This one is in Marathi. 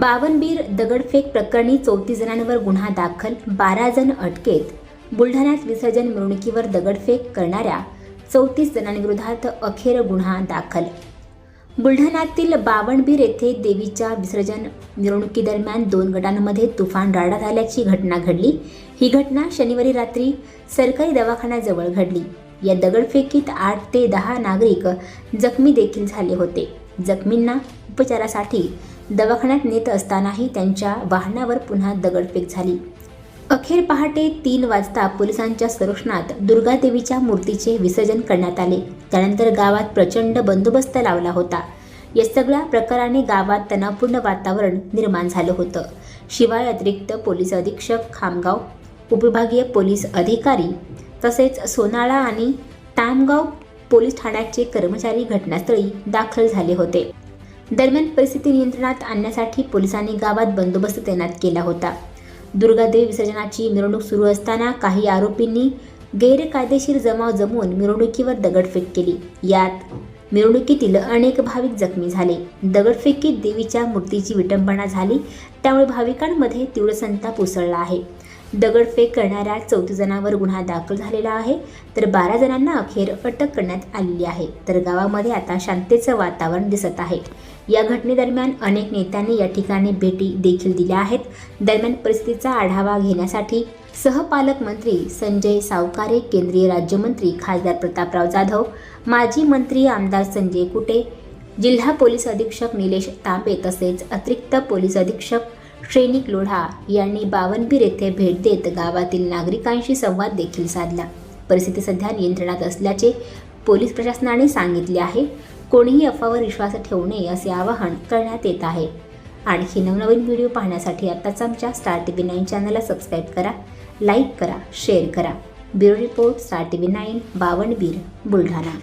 बावनबीर दगडफेक प्रकरणी चौतीस जणांवर गुन्हा दाखल बारा जण अटकेत. बुलढाण्यात विसर्जन मिरवणुकीवर दगडफेक करणाऱ्या चौतीस जणांविरोधात अखेर गुन्हा दाखल. बुलढाण्यातील बावणबीर येथे देवीच्या विसर्जन मिरवणुकीदरम्यान दोन गटांमध्ये तुफान राडा झाल्याची घटना घडली. ही घटना शनिवारी रात्री सरकारी दवाखान्याजवळ घडली. या दगडफेकीत आठ ते दहा नागरिक जखमी देखील झाले होते. जखमींना उपचारासाठी दवाखान्यात नेत असतानाही त्यांच्या वाहनावर पुन्हा दगडफेक झाली. अखेर पहाटे तीन वाजता पोलिसांच्या संरक्षणात दुर्गादेवीच्या मूर्तीचे विसर्जन करण्यात आले. त्यानंतर गावात प्रचंड बंदोबस्त लावला होता. या सगळ्या प्रकाराने गावात तणावपूर्ण वातावरण निर्माण झालं होतं. शिवाय अतिरिक्त पोलीस अधीक्षक खामगाव उपविभागीय पोलीस अधिकारी तसेच सोनाळा आणि तामगाव पोलीस ठाण्याचे कर्मचारी घटनास्थळी दाखल झाले होते. दरम्यान परिस्थिती नियंत्रणात आणण्यासाठी पोलिसांनी गावात बंदोबस्त तैनात केला होता. दुर्गादेवी विसर्जनाची मिरवणूक सुरू असताना काही आरोपींनी गैरकायदेशीर जमाव जमवून मिरवणुकीवर दगडफेक केली. यात मिरवणुकीतील अनेक भाविक जखमी झाले. दगडफेकीत देवीच्या मूर्तीची विटंबना झाली त्यामुळे भाविकांमध्ये तीव्र संताप उसळला आहे. दगडफेक करणाऱ्या चौथी जणांवर गुन्हा दाखल झालेला आहे. तर बारा जणांना अखेर अटक करण्यात आलेली आहे. तर गावामध्ये आता शांततेचं वातावरण दिसत आहे. या घटनेदरम्यान अनेक नेत्यांनी या ठिकाणी भेटी देखील दिल्या आहेत. दरम्यान परिस्थितीचा आढावा घेण्यासाठी सहपालकमंत्री संजय सावकारे केंद्रीय राज्यमंत्री खासदार प्रतापराव जाधव माजी मंत्री आमदार संजय कुटे जिल्हा पोलीस अधीक्षक निलेश तांबे तसेच अतिरिक्त पोलीस अधीक्षक श्रेनिक लोढा यांनी बावनबीर येथे भेट देत गावातील नागरिकांशी संवाद देखील साधला. परिस्थिती सध्या नियंत्रणात असल्याचे पोलीस प्रशासनाने सांगितले आहे. कोणीही अफवावर विश्वास ठेवू नये असे आवाहन करण्यात येत आहे. आणखी नवनवीन व्हिडिओ पाहण्यासाठी आत्ताच आमच्या स्टार टी व्ही नाईन चॅनलला सबस्क्राईब करा लाईक करा शेअर करा. Bureau report star T V nine Bawanbir Buldhana.